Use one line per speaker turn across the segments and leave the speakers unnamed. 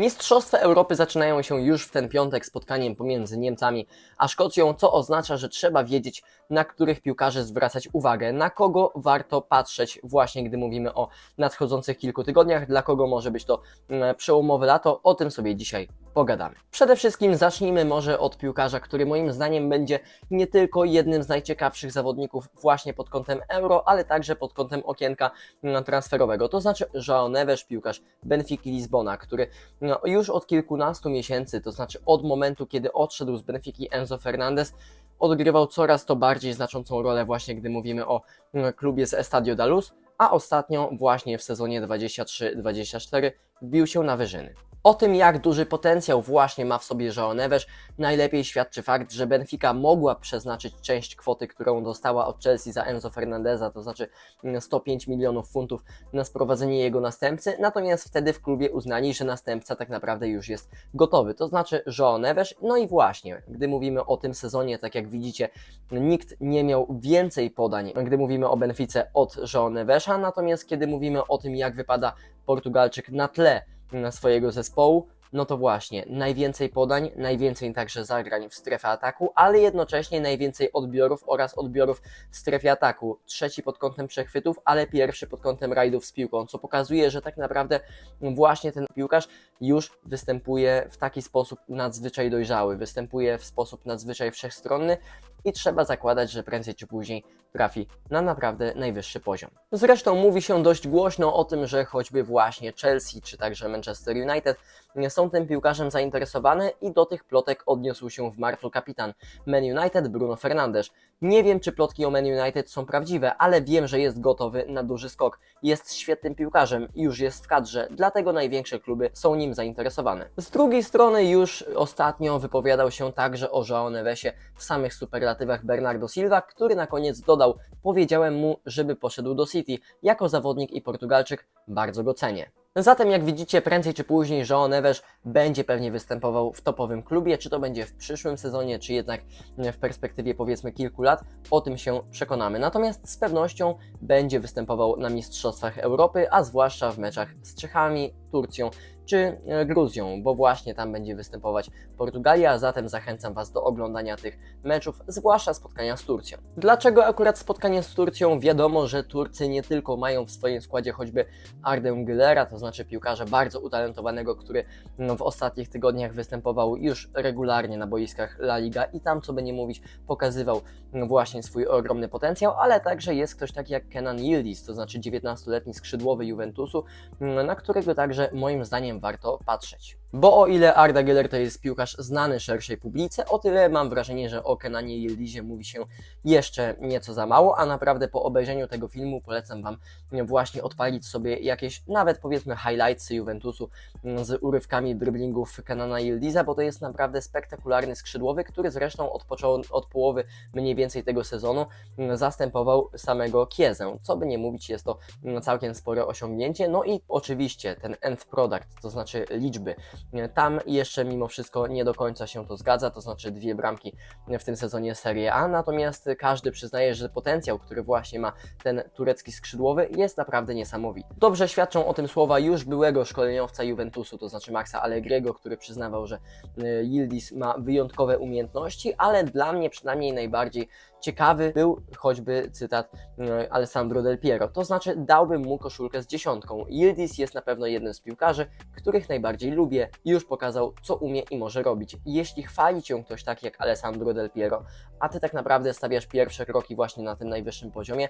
Mistrzostwa Europy zaczynają się już w ten piątek spotkaniem pomiędzy Niemcami a Szkocją, co oznacza, że trzeba wiedzieć, na których piłkarzy zwracać uwagę, na kogo warto patrzeć właśnie, gdy mówimy o nadchodzących kilku tygodniach, dla kogo może być to mm, przełomowe lato, o tym sobie dzisiaj pogadamy. Przede wszystkim zacznijmy może od piłkarza, który moim zdaniem będzie nie tylko jednym z najciekawszych zawodników właśnie pod kątem euro, ale także pod kątem okienka mm, transferowego. To znaczy Joao Neves, piłkarz Benfiki Lizbona, który już od kilkunastu miesięcy, to znaczy od momentu, kiedy odszedł z Benfiki Enzo Fernandez, odgrywał coraz to bardziej znaczącą rolę właśnie, gdy mówimy o mm, klubie z Estadio da Luz, a ostatnio właśnie w sezonie 23-24 wbił się na wyżyny. O tym, jak duży potencjał właśnie ma w sobie Joao Neves, najlepiej świadczy fakt, że Benfica mogła przeznaczyć część kwoty, którą dostała od Chelsea za Enzo Fernandeza, to znaczy 105 milionów funtów na sprowadzenie jego następcy, natomiast wtedy w klubie uznali, że następca tak naprawdę już jest gotowy, to znaczy Joao Neves. No i właśnie, gdy mówimy o tym sezonie, tak jak widzicie, nikt nie miał więcej podań, gdy mówimy o Benfice od Joao Nevesa, natomiast kiedy mówimy o tym, jak wypada Portugalczyk na tle swojego zespołu, no to właśnie najwięcej podań, najwięcej także zagrań w strefie ataku, ale jednocześnie najwięcej odbiorów oraz odbiorów w strefie ataku. Trzeci pod kątem przechwytów, ale pierwszy pod kątem rajdów z piłką, co pokazuje, że tak naprawdę właśnie ten piłkarz już występuje w taki sposób nadzwyczaj dojrzały, występuje w sposób nadzwyczaj wszechstronny i trzeba zakładać, że prędzej czy później trafi na naprawdę najwyższy poziom. Zresztą mówi się dość głośno o tym, że choćby właśnie Chelsea czy także Manchester United są tym piłkarzem zainteresowane i do tych plotek odniósł się w marcu kapitan Man United Bruno Fernandes. Nie wiem, czy plotki o Man United są prawdziwe, ale wiem, że jest gotowy na duży skok. Jest świetnym piłkarzem i już jest w kadrze, dlatego największe kluby są nim zainteresowane. Z drugiej strony już ostatnio wypowiadał się także o Joao Nevesie w samych superlatywach Bernardo Silva, który na koniec dodał, powiedziałem mu, żeby poszedł do City. Jako zawodnik i Portugalczyk bardzo go cenię. Zatem jak widzicie, prędzej czy później Joao Neves będzie pewnie występował w topowym klubie, czy to będzie w przyszłym sezonie, czy jednak w perspektywie powiedzmy kilku lat, o tym się przekonamy. Natomiast z pewnością będzie występował na Mistrzostwach Europy, a zwłaszcza w meczach z Czechami, Turcją czy e, Gruzją, bo właśnie tam będzie występować Portugalia, zatem zachęcam Was do oglądania tych meczów, zwłaszcza spotkania z Turcją. Dlaczego akurat spotkanie z Turcją? Wiadomo, że Turcy nie tylko mają w swoim składzie choćby Ardę Gülera, to znaczy piłkarza bardzo utalentowanego, który no, w ostatnich tygodniach występował już regularnie na boiskach La Liga i tam, co by nie mówić, pokazywał no, właśnie swój ogromny potencjał, ale także jest ktoś taki jak Kenan Yildiz, to znaczy 19-letni skrzydłowy Juventusu, na którego także moim zdaniem warto patrzeć. Bo o ile Arda Geller to jest piłkarz znany szerszej publice, o tyle mam wrażenie, że o Kenanie Yildizie mówi się jeszcze nieco za mało, a naprawdę po obejrzeniu tego filmu polecam Wam właśnie odpalić sobie jakieś nawet powiedzmy highlights Juventusu z urywkami driblingów Kenana Yildiza, bo to jest naprawdę spektakularny skrzydłowy, który zresztą od, od połowy mniej więcej tego sezonu zastępował samego Kiezę. Co by nie mówić, jest to całkiem spore osiągnięcie. No i oczywiście ten end product, to znaczy liczby. Tam jeszcze mimo wszystko nie do końca się to zgadza, to znaczy dwie bramki w tym sezonie Serie A, natomiast każdy przyznaje, że potencjał, który właśnie ma ten turecki skrzydłowy jest naprawdę niesamowity. Dobrze świadczą o tym słowa już byłego szkoleniowca Juventusu, to znaczy Maxa Allegriego, który przyznawał, że y, Yildiz ma wyjątkowe umiejętności, ale dla mnie przynajmniej najbardziej ciekawy był choćby cytat y, Alessandro Del Piero, to znaczy dałbym mu koszulkę z dziesiątką. Yildiz jest na pewno jednym z piłkarzy, których najbardziej lubię i już pokazał, co umie i może robić. Jeśli chwali Cię ktoś taki jak Alessandro Del Piero, a Ty tak naprawdę stawiasz pierwsze kroki właśnie na tym najwyższym poziomie,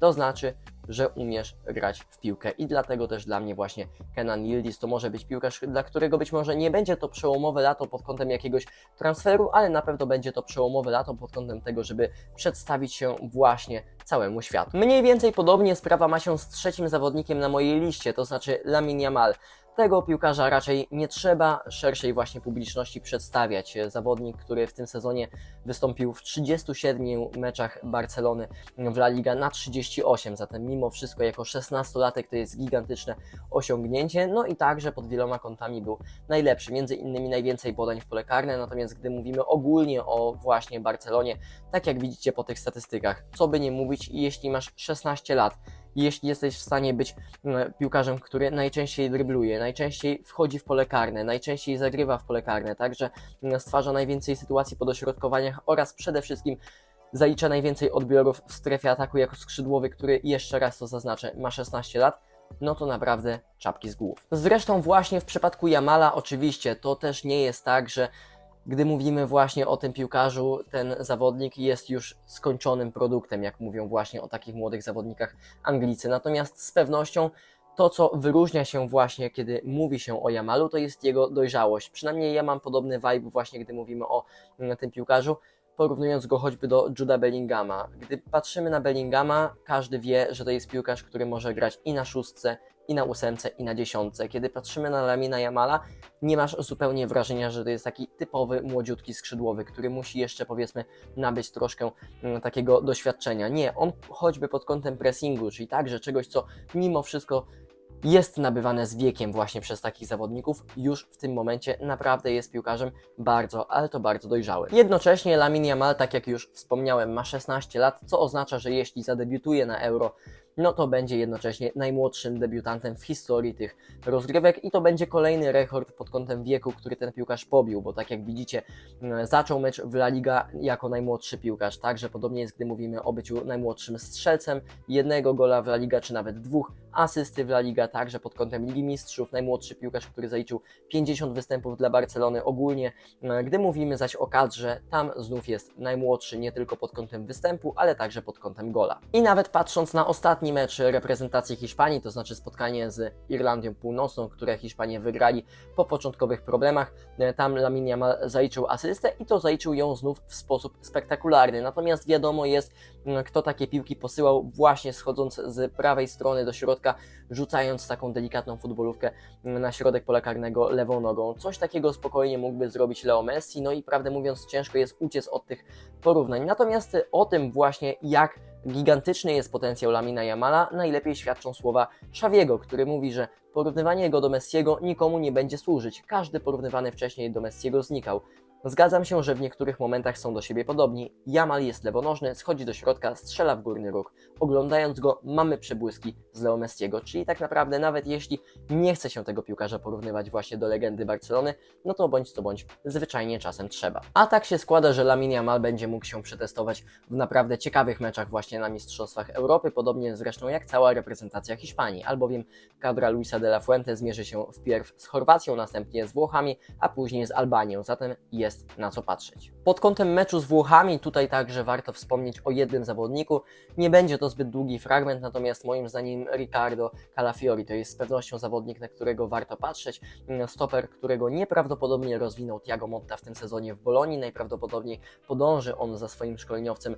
to znaczy, że umiesz grać w piłkę i dlatego też dla mnie właśnie Kenan Yildiz to może być piłkarz, dla którego być może nie będzie to przełomowe lato pod kątem jakiegoś transferu, ale na pewno będzie to przełomowe lato pod kątem tego, żeby przedstawić się właśnie całemu światu. Mniej więcej podobnie sprawa ma się z trzecim zawodnikiem na mojej liście, to znaczy Lamin Yamal. Tego piłkarza raczej nie trzeba szerszej właśnie publiczności przedstawiać. Zawodnik, który w tym sezonie wystąpił w 37 meczach Barcelony w La Liga na 38, zatem mimo wszystko jako 16-latek to jest gigantyczne osiągnięcie. No i także pod wieloma kątami był najlepszy, między innymi najwięcej podań w pole karne, natomiast gdy mówimy ogólnie o właśnie Barcelonie, tak jak widzicie po tych statystykach, co by nie mówić, jeśli masz 16 lat jeśli jesteś w stanie być mm, piłkarzem, który najczęściej drybluje, najczęściej wchodzi w pole karne, najczęściej zagrywa w pole karne, także mm, stwarza najwięcej sytuacji po dośrodkowaniach oraz przede wszystkim zalicza najwięcej odbiorów w strefie ataku jako skrzydłowy, który jeszcze raz to zaznaczę, ma 16 lat, no to naprawdę czapki z głów. Zresztą właśnie w przypadku Jamala oczywiście to też nie jest tak, że gdy mówimy właśnie o tym piłkarzu, ten zawodnik jest już skończonym produktem, jak mówią właśnie o takich młodych zawodnikach Anglicy. Natomiast z pewnością to, co wyróżnia się właśnie, kiedy mówi się o Jamalu, to jest jego dojrzałość. Przynajmniej ja mam podobny vibe właśnie, gdy mówimy o mm, tym piłkarzu, porównując go choćby do Juda Bellingama. Gdy patrzymy na Bellingama, każdy wie, że to jest piłkarz, który może grać i na szóstce, i na ósemce, i na dziesiątce. Kiedy patrzymy na Lamina Jamala, nie masz zupełnie wrażenia, że to jest taki typowy młodziutki skrzydłowy, który musi jeszcze powiedzmy nabyć troszkę mm, takiego doświadczenia. Nie, on choćby pod kątem pressingu, czyli także czegoś, co mimo wszystko jest nabywane z wiekiem właśnie przez takich zawodników, już w tym momencie naprawdę jest piłkarzem bardzo, ale to bardzo dojrzałym. Jednocześnie Lamin Yamal, tak jak już wspomniałem, ma 16 lat, co oznacza, że jeśli zadebiutuje na Euro, no to będzie jednocześnie najmłodszym debiutantem w historii tych rozgrywek i to będzie kolejny rekord pod kątem wieku, który ten piłkarz pobił, bo tak jak widzicie, mm, zaczął mecz w La Liga jako najmłodszy piłkarz, także podobnie jest, gdy mówimy o byciu najmłodszym strzelcem, jednego gola w La Liga, czy nawet dwóch asysty w La Liga, także pod kątem Ligi Mistrzów, najmłodszy piłkarz, który zaliczył 50 występów dla Barcelony ogólnie. Mm, Gdy mówimy zaś o kadrze, tam znów jest najmłodszy nie tylko pod kątem występu, ale także pod kątem gola. I nawet patrząc na ostatni mecz reprezentacji Hiszpanii, to znaczy spotkanie z Irlandią Północną, które Hiszpanie wygrali po początkowych problemach, e, tam Lamine Yamal zaliczył asystę i to zaliczył ją znów w sposób spektakularny. Natomiast wiadomo jest, kto takie piłki posyłał właśnie schodząc z prawej strony do środka, rzucając taką delikatną futbolówkę na środek pola karnego lewą nogą. Coś takiego spokojnie mógłby zrobić Leo Messi, no i prawdę mówiąc ciężko jest uciec od tych porównań. Natomiast o tym właśnie, jak gigantyczny jest potencjał Lamina Jamala, najlepiej świadczą słowa Szawiego, który mówi, że porównywanie go do Messiego nikomu nie będzie służyć. Każdy porównywany wcześniej do Messiego znikał. Zgadzam się, że w niektórych momentach są do siebie podobni. Jamal jest lewonożny, schodzi do środka, strzela w górny róg. Oglądając go, mamy przebłyski z Leo Messiego, czyli tak naprawdę nawet jeśli nie chce się tego piłkarza porównywać właśnie do legendy Barcelony, no to bądź co bądź, zwyczajnie czasem trzeba. A tak się składa, że Lamine Yamal będzie mógł się przetestować w naprawdę ciekawych meczach właśnie na Mistrzostwach Europy, podobnie zresztą jak cała reprezentacja Hiszpanii, albowiem kadra Luisa de la Fuente zmierzy się wpierw z Chorwacją, następnie z Włochami, a później z Albanią, zatem jest na co patrzeć. Pod kątem meczu z Włochami, tutaj także warto wspomnieć o jednym zawodniku. Nie będzie to zbyt długi fragment, natomiast moim zdaniem Riccardo Calafiori to jest z pewnością zawodnik, na którego warto patrzeć. Stoper, którego nieprawdopodobnie rozwinął Thiago Motta w tym sezonie w Bolonii. Najprawdopodobniej podąży on za swoim szkoleniowcem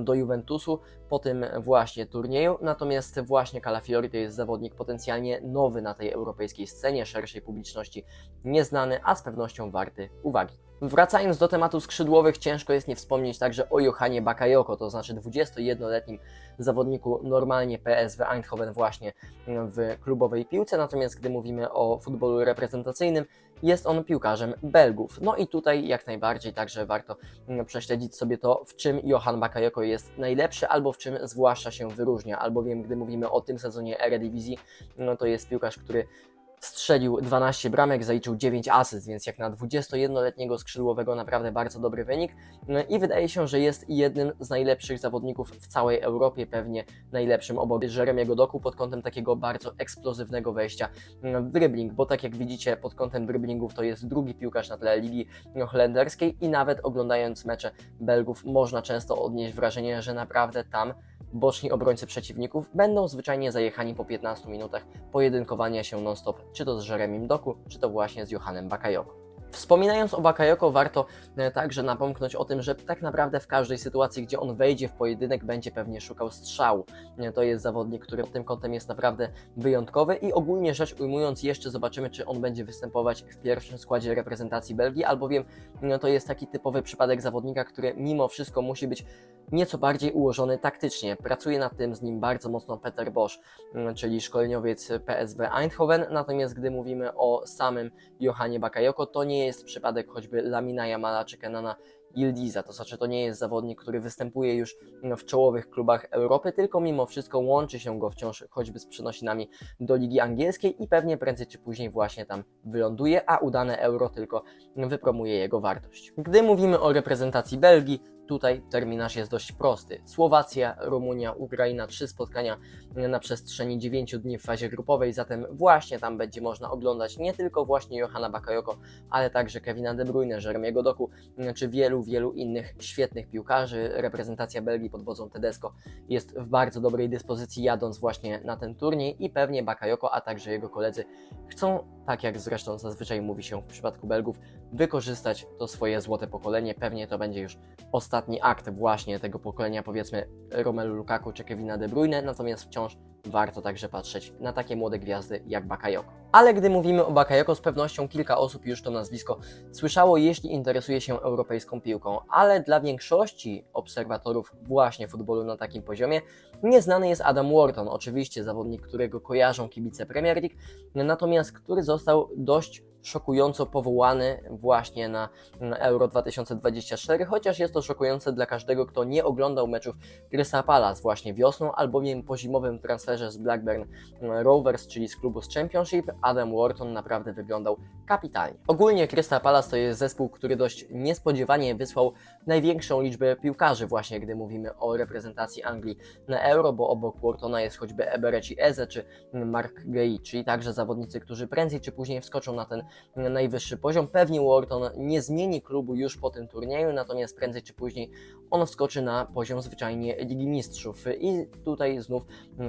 do Juventusu po tym właśnie turnieju. Natomiast właśnie Calafiori to jest zawodnik potencjalnie nowy na tej europejskiej scenie, szerszej publiczności nieznany, a z pewnością warty uwagi. Wracając do tematu skrzydłowych, ciężko jest nie wspomnieć także o Johanie Bakayoko, to znaczy 21-letnim zawodniku normalnie PSW Eindhoven właśnie w klubowej piłce, natomiast gdy mówimy o futbolu reprezentacyjnym, jest on piłkarzem Belgów. No i tutaj jak najbardziej także warto prześledzić sobie to, w czym Johan Bakayoko jest najlepszy, albo w czym zwłaszcza się wyróżnia, albowiem gdy mówimy o tym sezonie Eredivisie, no to jest piłkarz, który strzelił 12 bramek, zaliczył 9 asyst, więc jak na 21-letniego skrzydłowego naprawdę bardzo dobry wynik. No i wydaje się, że jest jednym z najlepszych zawodników w całej Europie, pewnie najlepszym obok Jeremiego Doku pod kątem takiego bardzo eksplozywnego wejścia w dribbling, bo tak jak widzicie pod kątem dribblingów to jest drugi piłkarz na tle ligi holenderskiej i nawet oglądając mecze Belgów można często odnieść wrażenie, że naprawdę tam boczni obrońcy przeciwników będą zwyczajnie zajechani po 15 minutach pojedynkowania się non-stop, czy to z Jeremim Doku, czy to właśnie z Johanem Bakayoko. Wspominając o Bakayoko, warto e, także napomknąć o tym, że tak naprawdę w każdej sytuacji, gdzie on wejdzie w pojedynek, będzie pewnie szukał strzału. E, To jest zawodnik, który pod tym kątem jest naprawdę wyjątkowy i ogólnie rzecz ujmując, jeszcze zobaczymy, czy on będzie występować w pierwszym składzie reprezentacji Belgii, albowiem e, to jest taki typowy przypadek zawodnika, który mimo wszystko musi być nieco bardziej ułożony taktycznie. Pracuje nad tym z nim bardzo mocno Peter Bosch, mm, czyli szkoleniowiec PSW Eindhoven. Natomiast gdy mówimy o samym Johanie Bakayoko, to nie jest przypadek choćby Lamina Jamala czy Kenana Yildiza. To znaczy, to nie jest zawodnik, który występuje już w czołowych klubach Europy, tylko mimo wszystko łączy się go wciąż choćby z przenosinami do Ligi Angielskiej i pewnie prędzej czy później właśnie tam wyląduje, a udane euro tylko wypromuje jego wartość. Gdy mówimy o reprezentacji Belgii, Tutaj terminarz jest dość prosty. Słowacja, Rumunia, Ukraina, trzy spotkania na przestrzeni 9 dni w fazie grupowej, zatem właśnie tam będzie można oglądać nie tylko właśnie Johanna Bakayoko, ale także Kevina De Bruyne, Jeremiego Doku, czy wielu, wielu innych świetnych piłkarzy. Reprezentacja Belgii pod wodzą Tedesco jest w bardzo dobrej dyspozycji jadąc właśnie na ten turniej i pewnie Bakayoko, a także jego koledzy chcą, tak jak zresztą zazwyczaj mówi się w przypadku Belgów, wykorzystać to swoje złote pokolenie. Pewnie to będzie już ostatni akt właśnie tego pokolenia, powiedzmy Romelu Lukaku czy Kevina De Bruyne, natomiast wciąż warto także patrzeć na takie młode gwiazdy jak Bakayoko. Ale gdy mówimy o Bakayoko, z pewnością kilka osób już to nazwisko słyszało, jeśli interesuje się europejską piłką, ale dla większości obserwatorów właśnie futbolu na takim poziomie nieznany jest Adam Wharton, oczywiście zawodnik, którego kojarzą kibice Premier League, natomiast który został dość szokująco powołany właśnie na Euro 2024, chociaż jest to szokujące dla każdego, kto nie oglądał meczów Crystal Palace właśnie wiosną, albowiem po zimowym transferze z Blackburn Rovers, czyli z klubu z Championship, Adam Wharton naprawdę wyglądał kapitalnie. Ogólnie Crystal Palace to jest zespół, który dość niespodziewanie wysłał największą liczbę piłkarzy właśnie, gdy mówimy o reprezentacji Anglii na Euro, bo obok Whartona jest choćby Ebereci Eze czy Mark Gay, czyli także zawodnicy, którzy prędzej czy później wskoczą na ten najwyższy poziom. Pewnie Wharton nie zmieni klubu już po tym turnieju, natomiast prędzej czy później on wskoczy na poziom zwyczajnie Ligi Mistrzów. I tutaj znów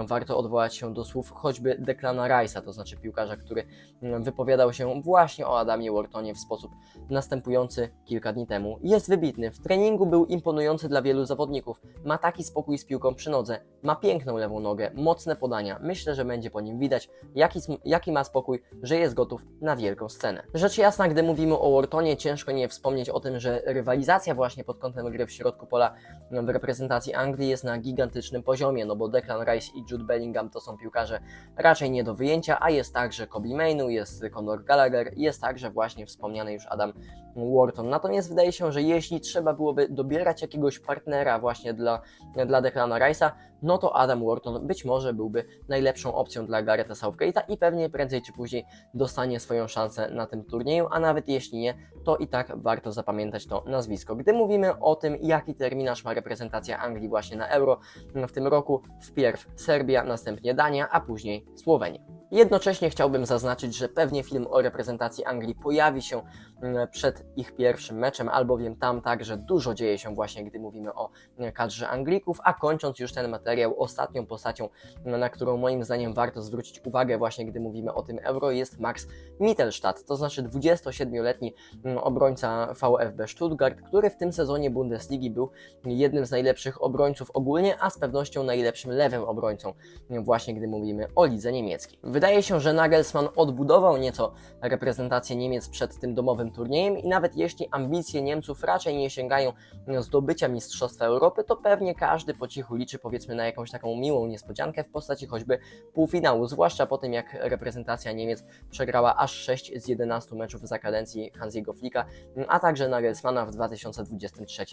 warto odwołać się do słów choćby Declana Rice'a, to znaczy piłkarza, który wypowiadał się właśnie o Adamie Whartonie w sposób następujący kilka dni temu. Jest wybitny, w treningu był imponujący dla wielu zawodników, ma taki spokój z piłką przy nodze, ma piękną lewą nogę, mocne podania. Myślę, że będzie po nim widać, jaki, jaki ma spokój, że jest gotów na wielką scenę. Rzecz jasna, gdy mówimy o Whartonie, ciężko nie wspomnieć o tym, że rywalizacja właśnie pod kątem gry w środku pola w reprezentacji Anglii jest na gigantycznym poziomie, no bo Declan Rice i Jude Bellingham to są piłkarze raczej nie do wyjęcia, a jest także Kobe Mainu, jest Conor Gallagher, jest także właśnie wspomniany już Adam Wharton. Natomiast wydaje się, że jeśli trzeba byłoby dobierać jakiegoś partnera właśnie dla, dla Declana Rice'a, no to Adam Wharton być może byłby najlepszą opcją dla Garetha Southgate'a i pewnie prędzej czy później dostanie swoją szansę na tym turnieju, a nawet jeśli nie, to i tak warto zapamiętać to nazwisko. Gdy mówimy o tym, jaki terminarz ma reprezentacja Anglii właśnie na Euro w tym roku, wpierw Serbia, następnie Dania, a później Słowenia. Jednocześnie chciałbym zaznaczyć, że pewnie film o reprezentacji Anglii pojawi się mm, przed ich pierwszym meczem, albowiem tam także dużo dzieje się właśnie, gdy mówimy o mm, kadrze Anglików, a kończąc już ten materiał, ostatnią postacią, mm, na którą moim zdaniem warto zwrócić uwagę właśnie, gdy mówimy o tym Euro, jest Max Mittelstadt, to znaczy 27-letni obrońca VfB Stuttgart, który w tym sezonie Bundesligi był jednym z najlepszych obrońców ogólnie, a z pewnością najlepszym lewym obrońcą właśnie, gdy mówimy o lidze niemieckiej. Wydaje się, że Nagelsmann odbudował nieco reprezentację Niemiec przed tym domowym turniejem i nawet jeśli ambicje Niemców raczej nie sięgają zdobycia Mistrzostwa Europy, to pewnie każdy po cichu liczy powiedzmy na jakąś taką miłą niespodziankę w postaci choćby półfinału, zwłaszcza po tym jak reprezentacja Niemiec przegrała aż 6 z 11 meczów za kadencji Hansiego Flicka, a także Nagelsmana w 2023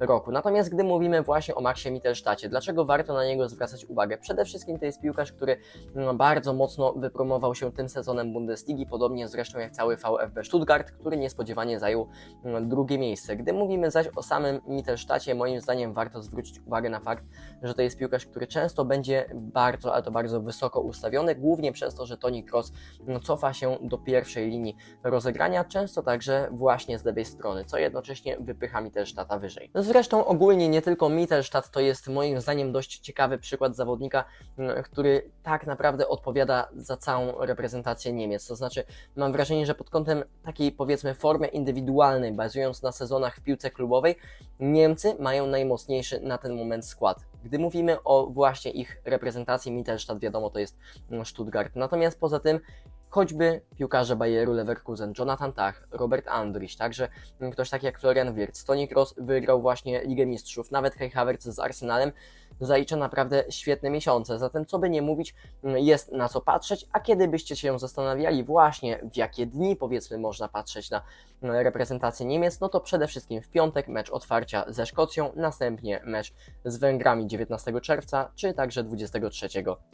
roku. Natomiast gdy mówimy właśnie o Maxie Mittelstadcie, dlaczego warto na niego zwracać uwagę? Przede wszystkim to jest piłkarz, który bardzo mocno mocno wypromował się tym sezonem Bundesligi, podobnie zresztą jak cały VfB Stuttgart, który niespodziewanie zajął mm, drugie miejsce. Gdy mówimy zaś o samym Mittelstadcie, moim zdaniem warto zwrócić uwagę na fakt, że to jest piłkarz, który często będzie bardzo, ale to bardzo wysoko ustawiony, głównie przez to, że Toni Kroos no, cofa się do pierwszej linii rozegrania, często także właśnie z lewej strony, co jednocześnie wypycha Mittelstadta wyżej. Zresztą ogólnie nie tylko Mittelstadt to jest moim zdaniem dość ciekawy przykład zawodnika, mm, który tak naprawdę odpowiada za całą reprezentację Niemiec. To znaczy, mam wrażenie, że pod kątem takiej powiedzmy formy indywidualnej, bazując na sezonach w piłce klubowej, Niemcy mają najmocniejszy na ten moment skład. Gdy mówimy o właśnie ich reprezentacji, Mittelstadt wiadomo to jest mm, Stuttgart. Natomiast poza tym choćby piłkarze Bayeru Leverkusen, Jonathan Tach, Robert Andrich, także ktoś taki jak Florian Wirtz, Toni Kroos wygrał właśnie Ligę Mistrzów, nawet Kai Havertz z Arsenalem, zalicza naprawdę świetne miesiące. Zatem, co by nie mówić, mm, jest na co patrzeć, a kiedy byście się zastanawiali właśnie w jakie dni powiedzmy można patrzeć na reprezentację Niemiec, no to przede wszystkim w piątek mecz otwarcia ze Szkocją, następnie mecz z Węgrami 19 czerwca, czy także 23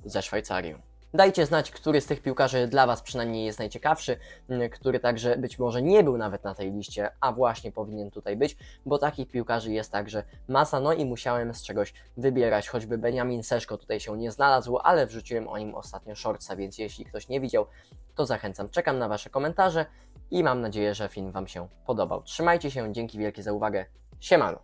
ze Szwajcarią. Dajcie znać, który z tych piłkarzy dla Was przynajmniej jest najciekawszy, mm, który także być może nie był nawet na tej liście, a właśnie powinien tutaj być, bo takich piłkarzy jest także masa, no i musiałem z czegoś wybierać, choćby Benjamin Seszko tutaj się nie znalazł, ale wrzuciłem o nim ostatnio shortsa, więc jeśli ktoś nie widział, to zachęcam. Czekam na Wasze komentarze i mam nadzieję, że film Wam się podobał. Trzymajcie się, dzięki wielkie za uwagę. Siemano!